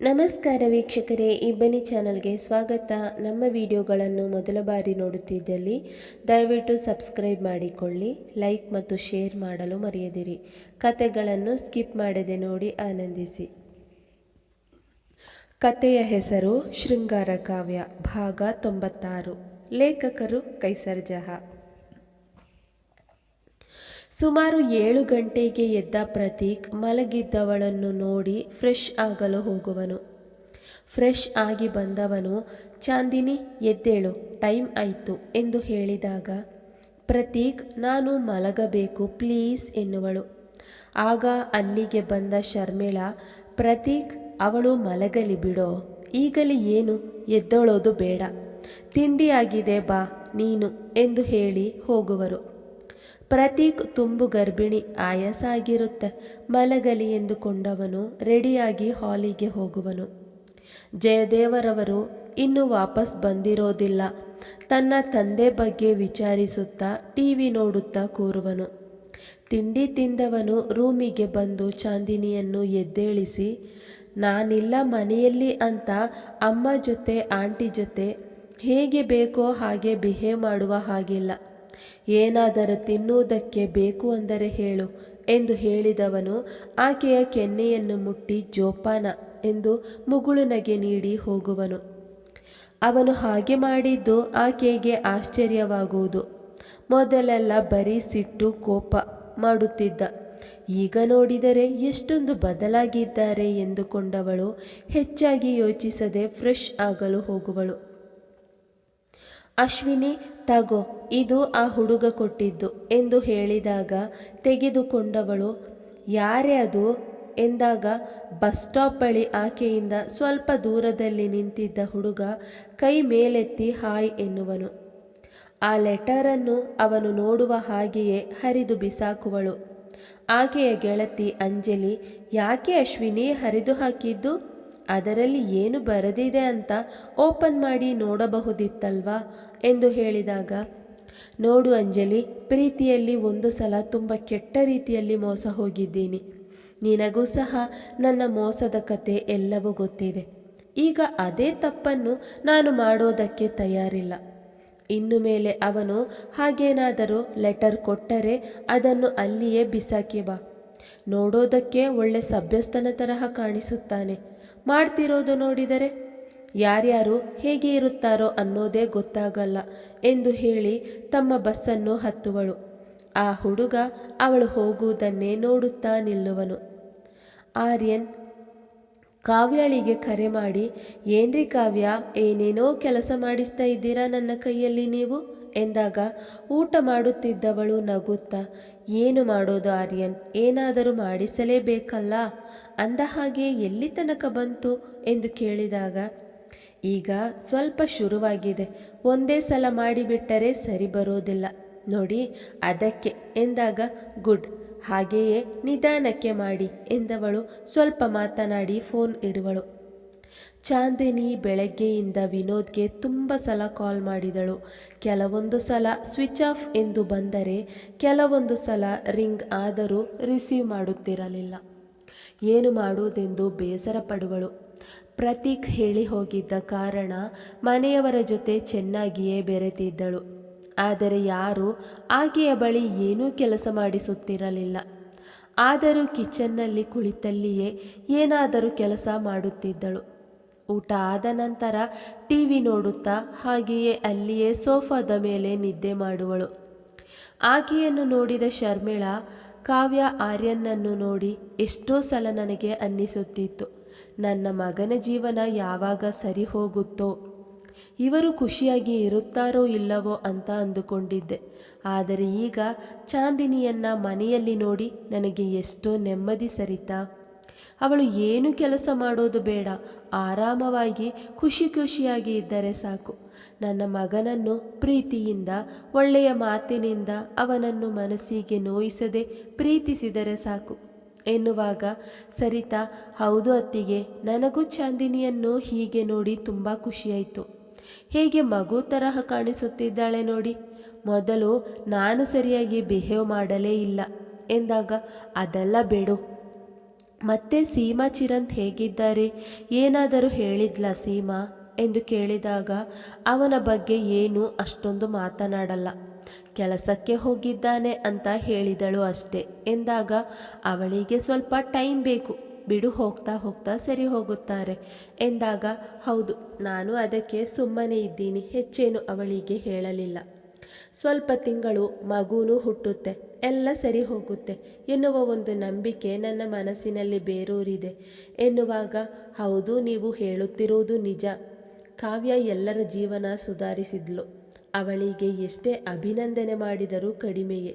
ನಮಸ್ಕಾರ ವೀಕ್ಷಕರೇ ಇಬ್ಬನಿ ಚಾನಲ್ಗೆ ಸ್ವಾಗತ. ನಮ್ಮ ವಿಡಿಯೋಗಳನ್ನು ಮೊದಲ ಬಾರಿ ನೋಡುತ್ತಿದ್ದಲ್ಲಿ ದಯವಿಟ್ಟು ಸಬ್ಸ್ಕ್ರೈಬ್ ಮಾಡಿಕೊಳ್ಳಿ, ಲೈಕ್ ಮತ್ತು ಶೇರ್ ಮಾಡಲು ಮರೆಯದಿರಿ. ಕತೆಗಳನ್ನು ಸ್ಕಿಪ್ ಮಾಡದೆ ನೋಡಿ ಆನಂದಿಸಿ. ಕತೆಯ ಹೆಸರು ಶೃಂಗಾರ ಕಾವ್ಯ, ಭಾಗ ತೊಂಬತ್ತಾರು. ಲೇಖಕರು ಕೈಸರ್ ಜಹಾ. ಸುಮಾರು ಏಳು ಗಂಟೆಗೆ ಎದ್ದ ಪ್ರತೀಕ್ ಮಲಗಿದ್ದವಳನ್ನು ನೋಡಿ ಫ್ರೆಶ್ ಆಗಲು ಹೋಗುವನು. ಫ್ರೆಶ್ ಆಗಿ ಬಂದವನು, ಚಾಂದಿನಿ, ಎದ್ದೇಳು, ಟೈಮ್ ಆಯಿತು ಎಂದು ಹೇಳಿದಾಗ, ಪ್ರತೀಕ್, ನಾನು ಮಲಗಬೇಕು, ಪ್ಲೀಸ್ ಎನ್ನುವಳು. ಆಗ ಅಲ್ಲಿಗೆ ಬಂದ ಶರ್ಮಿಳ, ಪ್ರತೀಕ್, ಅವಳು ಮಲಗಲಿ ಬಿಡೋ, ಈಗಲೇ ಏನು? ಎದ್ದೋಳೋದು ಬೇಡ. ತಿಂಡಿಯಾಗಿದೆ ಬಾ, ನೀನು ಎಂದು ಹೇಳಿ ಹೋಗುವರು. ಪ್ರತೀಕ್ ತುಂಬು ಗರ್ಭಿಣಿ ಆಯಾಸ ಆಗಿರುತ್ತೆ ಮಲಗಲಿ ಎಂದುಕೊಂಡವನು, ರೆಡಿಯಾಗಿ ಹಾಲಿಗೆ ಹೋಗುವನು. ಜಯದೇವರವರು ಇನ್ನೂ ವಾಪಸ್ ಬಂದಿರೋದಿಲ್ಲ. ತನ್ನ ತಂದೆ ಬಗ್ಗೆ ವಿಚಾರಿಸುತ್ತಾ ಟಿವಿ ನೋಡುತ್ತಾ ಕೂರುವನು. ತಿಂಡಿ ತಿಂದವನು ರೂಮಿಗೆ ಬಂದು ಚಾಂದಿನಿಯನ್ನು ಎದ್ದೇಳಿಸಿ, ನಾನಿಲ್ಲ ಮನೆಯಲ್ಲಿ ಅಂತ ಅಮ್ಮ ಜೊತೆ, ಆಂಟಿ ಜೊತೆ, ಹೇಗೆ ಬೇಕೋ ಹಾಗೆ ಬಿಹೇವ್ ಮಾಡುವ ಹಾಗಿಲ್ಲ. ಏನಾದರೂ ತಿನ್ನುವುದಕ್ಕೆ ಬೇಕು ಅಂದರೆ ಹೇಳು ಎಂದು ಹೇಳಿದವನು, ಆಕೆಯ ಕೆನ್ನೆಯನ್ನು ಮುಟ್ಟಿ ಜೋಪಾನ ಎಂದು ಮುಗುಳುನಗೆ ನೀಡಿ ಹೋಗುವನು. ಅವನು ಹಾಗೆ ಮಾಡಿದ್ದು ಆಕೆಗೆ ಆಶ್ಚರ್ಯವಾಗುವುದು. ಮೊದಲೆಲ್ಲ ಬರೀ ಸಿಟ್ಟು ಕೋಪ ಮಾಡುತ್ತಿದ್ದ. ಈಗ ನೋಡಿದರೆ ಎಷ್ಟೊಂದು ಬದಲಾಗಿದ್ದಾರೆ ಎಂದುಕೊಂಡವಳು, ಹೆಚ್ಚಾಗಿ ಯೋಚಿಸದೆ ಫ್ರೆಶ್ ಆಗಲು ಹೋಗುವಳು. ಅಶ್ವಿನಿ ತಗೋ, ಇದು ಆ ಹುಡುಗ ಕೊಟ್ಟಿದ್ದು ಎಂದು ಹೇಳಿದಾಗ ತೆಗೆದುಕೊಂಡವಳು, ಯಾರೇ ಅದು? ಎಂದಾಗ ಬಸ್ ಸ್ಟಾಪ್ ಬಳಿ ಆಕೆಯಿಂದ ಸ್ವಲ್ಪ ದೂರದಲ್ಲಿ ನಿಂತಿದ್ದ ಹುಡುಗ ಕೈ ಮೇಲೆತ್ತಿ ಹಾಯ್ ಎನ್ನುವನು. ಆ ಲೆಟರನ್ನು ಅವನು ನೋಡುವ ಹಾಗೆಯೇ ಹರಿದು ಬಿಸಾಕುವಳು. ಆಕೆಯ ಗೆಳತಿ ಅಂಜಲಿ, ಯಾಕೆ ಅಶ್ವಿನಿ ಹರಿದು ಹಾಕಿದ್ದು? ಅದರಲ್ಲಿ ಏನು ಬರೆದಿದೆ ಅಂತ ಓಪನ್ ಮಾಡಿ ನೋಡಬಹುದಿತ್ತಲ್ವಾ? ಎಂದು ಹೇಳಿದಾಗ, ನೋಡು ಅಂಜಲಿ, ಪ್ರೀತಿಯಲ್ಲಿ ಒಂದು ಸಲ ತುಂಬ ಕೆಟ್ಟ ರೀತಿಯಲ್ಲಿ ಮೋಸ ಹೋಗಿದ್ದೀನಿ. ನಿನಗೂ ಸಹ ನನ್ನ ಮೋಸದ ಕತೆ ಎಲ್ಲವೂ ಗೊತ್ತಿದೆ. ಈಗ ಅದೇ ತಪ್ಪನ್ನು ನಾನು ಮಾಡೋದಕ್ಕೆ ತಯಾರಿಲ್ಲ. ಇನ್ನು ಮೇಲೆ ಅವನು ಹಾಗೇನಾದರೂ ಲೆಟರ್ ಕೊಟ್ಟರೆ ಅದನ್ನು ಅಲ್ಲಿಯೇ ಬಿಸಾಕಿ ಬಾ. ನೋಡೋದಕ್ಕೆ ಒಳ್ಳೆ ಸಭ್ಯಸ್ಥನ ತರಹ ಕಾಣಿಸುತ್ತಾನೆ. ಮಾಡ್ತಿರೋದು ನೋಡಿದರೆ? ಯಾರ್ಯಾರು ಹೇಗೆ ಇರುತ್ತಾರೋ ಅನ್ನೋದೇ ಗೊತ್ತಾಗಲ್ಲ ಎಂದು ಹೇಳಿ ತಮ್ಮ ಬಸ್ಸನ್ನು ಹತ್ತುವಳು. ಆ ಹುಡುಗ ಅವಳು ಹೋಗುವುದನ್ನೇ ನೋಡುತ್ತಾ ನಿಲ್ಲುವನು. ಆರ್ಯನ್ ಕಾವ್ಯಾಳಿಗೆ ಕರೆ ಮಾಡಿ, ಏನ್ರಿ ಕಾವ್ಯ, ಏನೇನೋ ಕೆಲಸ ಮಾಡಿಸ್ತಾ ಇದ್ದೀರಾ ನನ್ನ ಕೈಯಲ್ಲಿ ನೀವು? ಎಂದಾಗ ಊಟ ಮಾಡುತ್ತಿದ್ದವಳು ನಗುತ್ತಾ, ಏನು ಮಾಡೋದು ಆರ್ಯನ್? ಏನಾದರೂ ಮಾಡಿಸಲೇಬೇಕಲ್ಲ? ಅಂದ ಹಾಗೆ ಎಲ್ಲಿ ತನಕ ಬಂತು? ಎಂದು ಕೇಳಿದಾಗ, ಈಗ ಸ್ವಲ್ಪ ಶುರುವಾಗಿದೆ. ಒಂದೇ ಸಲ ಮಾಡಿಬಿಟ್ಟರೆ ಸರಿ ಬರೋದಿಲ್ಲ. ನೋಡಿ, ಅದಕ್ಕೆ. ಎಂದಾಗ, ಗುಡ್. ಹಾಗೆಯೇ ನಿಧಾನಕ್ಕೆ ಮಾಡಿ ಎಂದವಳು ಸ್ವಲ್ಪ ಮಾತನಾಡಿ ಫೋನ್ ಇಡುವಳು. ಚಾಂದಿನಿ ಬೆಳಗ್ಗೆಯಿಂದ ವಿನೋದ್ಗೆ ತುಂಬ ಸಲ ಕಾಲ್ ಮಾಡಿದಳು. ಕೆಲವೊಂದು ಸಲ ಸ್ವಿಚ್ ಆಫ್ ಎಂದು ಬಂದರೆ, ಕೆಲವೊಂದು ಸಲ ರಿಂಗ್ ಆದರೂ ರಿಸೀವ್ ಮಾಡುತ್ತಿರಲಿಲ್ಲ. ಏನು ಮಾಡುವುದೆಂದು ಬೇಸರ ಪಡುವಳು. ಪ್ರತೀಕ್ ಹೇಳಿ ಹೋಗಿದ್ದ ಕಾರಣ ಮನೆಯವರ ಜೊತೆ ಚೆನ್ನಾಗಿಯೇ ಬೆರೆತಿದ್ದಳು. ಆದರೆ ಯಾರೂ ಆಕೆಯ ಬಳಿ ಏನೂ ಕೆಲಸ ಮಾಡಿಸುತ್ತಿರಲಿಲ್ಲ. ಆದರೂ ಕಿಚನ್ನಲ್ಲಿ ಕುಳಿತಲ್ಲಿಯೇ ಏನಾದರೂ ಕೆಲಸ ಮಾಡುತ್ತಿದ್ದಳು. ಊಟ ಆದ ನಂತರ ಟಿ ವಿ ನೋಡುತ್ತಾ ಹಾಗೆಯೇ ಅಲ್ಲಿಯೇ ಸೋಫಾದ ಮೇಲೆ ನಿದ್ದೆ ಮಾಡುವಳು. ಆಕೆಯನ್ನು ನೋಡಿದ ಶರ್ಮಿಳಾ, ಕಾವ್ಯ ಆರ್ಯನನ್ನು ನೋಡಿ ಎಷ್ಟೋ ಸಲ ನನಗೆ ಅನ್ನಿಸುತ್ತಿತ್ತು. ನನ್ನ ಮಗನ ಜೀವನ ಯಾವಾಗ ಸರಿ ಹೋಗುತ್ತೋ, ಇವರು ಖುಷಿಯಾಗಿ ಇರುತ್ತಾರೋ ಇಲ್ಲವೋ ಅಂತ ಅಂದುಕೊಂಡಿದ್ದೆ. ಆದರೆ ಈಗ ಚಾಂದಿನಿಯನ್ನ ಮನೆಯಲ್ಲಿ ನೋಡಿ ನನಗೆ ಎಷ್ಟೋ ನೆಮ್ಮದಿ ಸರಿತಾ ಅವಳು ಏನು ಕೆಲಸ ಮಾಡೋದು ಬೇಡ. ಆರಾಮವಾಗಿ, ಖುಷಿ ಖುಷಿಯಾಗಿ ಇದ್ದರೆ ಸಾಕು. ನನ್ನ ಮಗನನ್ನು ಪ್ರೀತಿಯಿಂದ, ಒಳ್ಳೆಯ ಮಾತಿನಿಂದ ಅವನನ್ನು ಮನಸ್ಸಿಗೆ ನೋಯಿಸದೆ ಪ್ರೀತಿಸಿದರೆ ಸಾಕು. ಎನ್ನುವಾಗ, ಸರಿತಾ, ಹೌದು ಅತ್ತಿಗೆ, ನನಗೂ ಚಾಂದಿನಿಯನ್ನು ಹೀಗೆ ನೋಡಿ ತುಂಬ ಖುಷಿಯಾಯಿತು. ಹೇಗೆ ಮಗು ತರಹ ಕಾಣಿಸುತ್ತಿದ್ದಾಳೆ ನೋಡಿ. ಮೊದಲು ನಾನು ಸರಿಯಾಗಿ ಬಿಹೇವ್ ಮಾಡಲೇ ಇಲ್ಲ. ಎಂದಾಗ, ಅದೆಲ್ಲ ಬೇಡು. ಮತ್ತೆ ಸೀಮಾ ಚಿರಂತ್ ಹೇಗಿದ್ದಾರೆ? ಏನಾದರೂ ಹೇಳಿದ್ಲ ಸೀಮಾ? ಎಂದು ಕೇಳಿದಾಗ, ಅವನ ಬಗ್ಗೆ ಏನೂ ಅಷ್ಟೊಂದು ಮಾತನಾಡಲ್ಲ. ಕೆಲಸಕ್ಕೆ ಹೋಗಿದ್ದಾನೆ ಅಂತ ಹೇಳಿದಳು ಅಷ್ಟೆ ಎಂದಾಗ, ಅವಳಿಗೆ ಸ್ವಲ್ಪ ಟೈಮ್ ಬೇಕು. ಬಿಡು, ಹೋಗ್ತಾ ಹೋಗ್ತಾ ಸರಿ ಹೋಗುತ್ತಾರೆ ಎಂದಾಗ, ಹೌದು, ನಾನು ಅದಕ್ಕೆ ಸುಮ್ಮನೆ ಇದ್ದೀನಿ, ಹೆಚ್ಚೇನು ಅವಳಿಗೆ ಹೇಳಲಿಲ್ಲ. ಸ್ವಲ್ಪ ತಿಂಗಳು ಮಗುನೂ ಹುಟ್ಟುತ್ತೆ, ಎಲ್ಲ ಸರಿ ಹೋಗುತ್ತೆ ಎನ್ನುವ ಒಂದು ನಂಬಿಕೆ ನನ್ನ ಮನಸ್ಸಿನಲ್ಲಿ ಬೇರೂರಿದೆ ಎನ್ನುವಾಗ, ಹೌದು ನೀವು ಹೇಳುತ್ತಿರುವುದು ನಿಜ. ಕಾವ್ಯ ಎಲ್ಲರ ಜೀವನ ಸುಧಾರಿಸಿದ್ಲು. ಅವಳಿಗೆ ಎಷ್ಟೇ ಅಭಿನಂದನೆ ಮಾಡಿದರೂ ಕಡಿಮೆಯೇ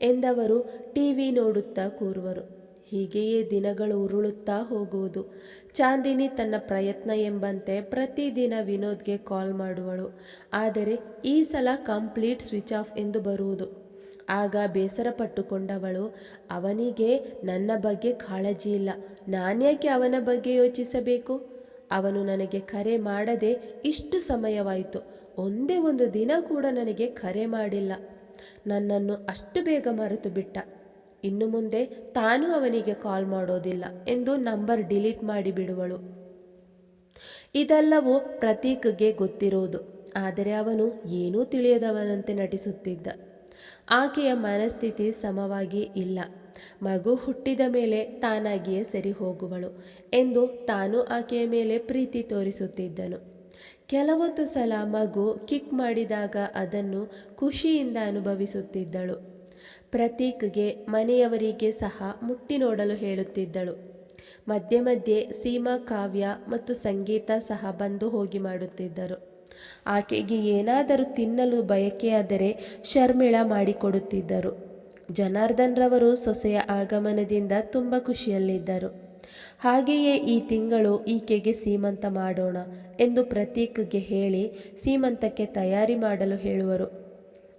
ಎಂದವರು ಟಿ ವಿ ನೋಡುತ್ತಾ ಕೂರುವರು. ಹೀಗೆಯೇ ದಿನಗಳು ಉರುಳುತ್ತಾ ಹೋಗುವುದು. ಚಾಂದಿನಿ ತನ್ನ ಪ್ರಯತ್ನ ಎಂಬಂತೆ ಪ್ರತಿದಿನ ವಿನೋದ್ಗೆ ಕಾಲ್ ಮಾಡುವಳು. ಆದರೆ ಈ ಸಲ ಕಂಪ್ಲೀಟ್ ಸ್ವಿಚ್ ಆಫ್ ಎಂದು ಬರುವುದು. ಆಗ ಬೇಸರ ಪಟ್ಟುಕೊಂಡವಳು, ಅವನಿಗೆ ನನ್ನ ಬಗ್ಗೆ ಕಾಳಜಿ ಇಲ್ಲ. ನಾನ್ಯಾಕೆ ಅವನ ಬಗ್ಗೆ ಯೋಚಿಸಬೇಕು? ಅವನು ನನಗೆ ಕರೆ ಮಾಡದೆ ಇಷ್ಟು ಸಮಯವಾಯಿತು. ಒಂದೇ ಒಂದು ದಿನ ಕೂಡ ನನಗೆ ಕರೆ ಮಾಡಿಲ್ಲ. ನನ್ನನ್ನು ಅಷ್ಟು ಬೇಗ ಮರೆತು ಬಿಟ್ಟ ಇನ್ನು ಮುಂದೆ ತಾನು ಅವನಿಗೆ ಕಾಲ್ ಮಾಡೋದಿಲ್ಲ ಎಂದು ನಂಬರ್ ಡಿಲೀಟ್ ಮಾಡಿ ಬಿಡುವಳು. ಇದೆಲ್ಲವೂ ಪ್ರತೀಕ್ಗೆ ಗೊತ್ತಿರೋದು. ಆದರೆ ಅವನು ಏನೂ ತಿಳಿಯದವನಂತೆ ನಟಿಸುತ್ತಿದ್ದ. ಆಕೆಯ ಮನಸ್ಥಿತಿ ಸಮವಾಗಿ ಇಲ್ಲ. ಮಗು ಹುಟ್ಟಿದ ಮೇಲೆ ತಾನಾಗಿಯೇ ಸರಿ ಹೋಗುವಳು ಎಂದು ತಾನು ಆಕೆಯ ಮೇಲೆ ಪ್ರೀತಿ ತೋರಿಸುತ್ತಿದ್ದನು. ಕೆಲವೊಂದು ಸಲ ಮಗು ಕಿಕ್ ಮಾಡಿದಾಗ ಅದನ್ನು ಖುಷಿಯಿಂದ ಅನುಭವಿಸುತ್ತಿದ್ದಳು. ಪ್ರತೀಕ್ಗೆ ಮನೆಯವರಿಗೆ ಸಹ ಮುಟ್ಟಿ ನೋಡಲು ಹೇಳುತ್ತಿದ್ದಳು. ಮಧ್ಯೆ ಮಧ್ಯೆ ಸೀಮಾ, ಕಾವ್ಯ ಮತ್ತು ಸಂಗೀತ ಸಹ ಬಂದು ಹೋಗಿ ಮಾಡುತ್ತಿದ್ದರು. ಆಕೆಗೆ ಏನಾದರೂ ತಿನ್ನಲು ಬಯಕೆಯಾದರೆ ಶರ್ಮಿಳ ಮಾಡಿಕೊಡುತ್ತಿದ್ದರು. ಜನಾರ್ದನ್ ರವರು ಸೊಸೆಯ ಆಗಮನದಿಂದ ತುಂಬ ಖುಷಿಯಲ್ಲಿದ್ದರು. ಹಾಗೆಯೇ ಈ ತಿಂಗಳು ಈಕೆಗೆ ಸೀಮಂತ ಮಾಡೋಣ ಎಂದು ಪ್ರತೀಕ್ಗೆ ಹೇಳಿ ಸೀಮಂತಕ್ಕೆ ತಯಾರಿ ಮಾಡಲು ಹೇಳುವರು.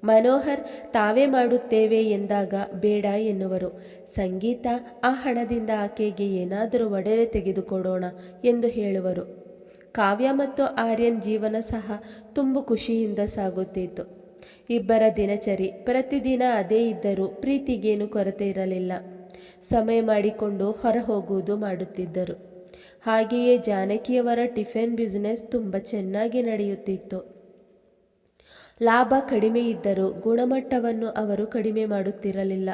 ಮನೋಹರ್ ತಾವೇ ಮಾಡುತ್ತೇವೆ ಎಂದಾಗ ಬೇಡ ಎನ್ನುವರು. ಸಂಗೀತ, ಆ ಹಣದಿಂದ ಆಕೆಗೆ ಏನಾದರೂ ಒಡವೆ ತೆಗೆದುಕೊಡೋಣ ಎಂದು ಹೇಳುವರು. ಕಾವ್ಯ ಮತ್ತು ಆರ್ಯನ್ ಜೀವನ ಸಹ ತುಂಬ ಖುಷಿಯಿಂದ ಸಾಗುತ್ತಿತ್ತು. ಇಬ್ಬರ ದಿನಚರಿ ಪ್ರತಿದಿನ ಅದೇ ಇದ್ದರೂ ಪ್ರೀತಿಗೇನು ಕೊರತೆ ಇರಲಿಲ್ಲ. ಸಮಯ ಮಾಡಿಕೊಂಡು ಹೊರ ಹೋಗುವುದು ಮಾಡುತ್ತಿದ್ದರು. ಹಾಗೆಯೇ ಜಾನಕಿಯವರ ಟಿಫಿನ್ ಬ್ಯುಸಿನೆಸ್ ತುಂಬ ಚೆನ್ನಾಗಿ ನಡೆಯುತ್ತಿತ್ತು. ಲಾಭ ಕಡಿಮೆ ಇದ್ದರೂ ಗುಣಮಟ್ಟವನ್ನು ಅವರು ಕಡಿಮೆ ಮಾಡುತ್ತಿರಲಿಲ್ಲ.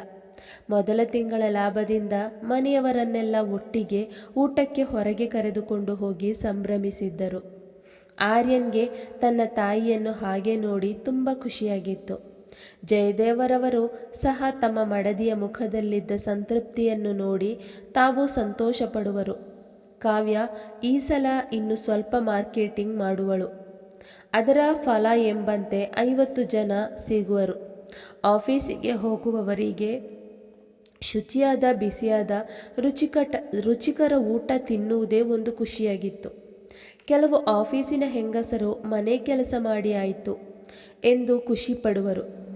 ಮೊದಲ ತಿಂಗಳ ಲಾಭದಿಂದ ಮನೆಯವರನ್ನೆಲ್ಲ ಒಟ್ಟಿಗೆ ಊಟಕ್ಕೆ ಹೊರಗೆ ಕರೆದುಕೊಂಡು ಹೋಗಿ ಸಂಭ್ರಮಿಸಿದ್ದರು. ಆರ್ಯನ್ಗೆ ತನ್ನ ತಾಯಿಯನ್ನು ಹಾಗೆ ನೋಡಿ ತುಂಬ ಖುಷಿಯಾಗಿತ್ತು. ಜಯದೇವರವರು ಸಹ ತಮ್ಮ ಮಡದಿಯ ಮುಖದಲ್ಲಿದ್ದ ಸಂತೃಪ್ತಿಯನ್ನು ನೋಡಿ ತಾವು ಸಂತೋಷಪಡುವರು. ಕಾವ್ಯ ಈ ಸಲ ಇನ್ನು ಸ್ವಲ್ಪ ಮಾರ್ಕೆಟಿಂಗ್ ಮಾಡುವಳು. ಅದರ ಫಲ ಎಂಬಂತೆ ಐವತ್ತು ಜನ ಸಿಗುವರು. ಆಫೀಸಿಗೆ ಹೋಗುವವರಿಗೆ ಶುಚಿಯಾದ, ಬಿಸಿಯಾದ, ರುಚಿಕಟ, ರುಚಿಕರ ಊಟ ತಿನ್ನುವುದೇ ಒಂದು ಖುಷಿಯಾಗಿತ್ತು. ಕೆಲವು ಆಫೀಸಿನ ಹೆಂಗಸರು ಮನೆ ಕೆಲಸ ಮಾಡಿ ಆಯಿತು ಎಂದು ಖುಷಿ ಪಡುವರು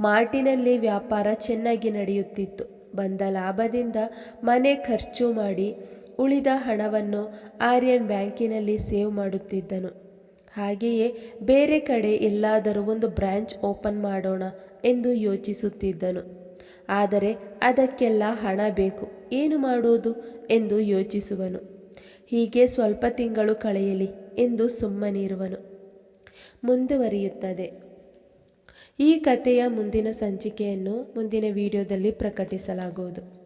ಮಾರ್ಟಿನಲ್ಲಿ ವ್ಯಾಪಾರ ಚೆನ್ನಾಗಿ ನಡೆಯುತ್ತಿತ್ತು. ಬಂದ ಲಾಭದಿಂದ ಮನೆ ಖರ್ಚು ಮಾಡಿ ಉಳಿದ ಹಣವನ್ನು ಆರ್ಯನ್ ಬ್ಯಾಂಕಿನಲ್ಲಿ ಸೇವ್ ಮಾಡುತ್ತಿದ್ದನು. ಹಾಗೆಯೇ ಬೇರೆ ಕಡೆ ಎಲ್ಲಾದರೂ ಒಂದು ಬ್ರಾಂಚ್ ಓಪನ್ ಮಾಡೋಣ ಎಂದು ಯೋಚಿಸುತ್ತಿದ್ದನು. ಆದರೆ ಅದಕ್ಕೆಲ್ಲ ಹಣ ಬೇಕು, ಏನು ಮಾಡೋದು? ಎಂದು ಯೋಚಿಸುವನು. ಹೀಗೆ ಸ್ವಲ್ಪ ತಿಂಗಳು ಕಳೆಯಲಿ ಎಂದು ಸುಮ್ಮನಿರುವನು. ಮುಂದುವರಿಯುತ್ತದೆ. ಈ ಕಥೆಯ ಮುಂದಿನ ಸಂಚಿಕೆಯನ್ನು ಮುಂದಿನ ವಿಡಿಯೋದಲ್ಲಿ ಪ್ರಕಟಿಸಲಾಗುವುದು.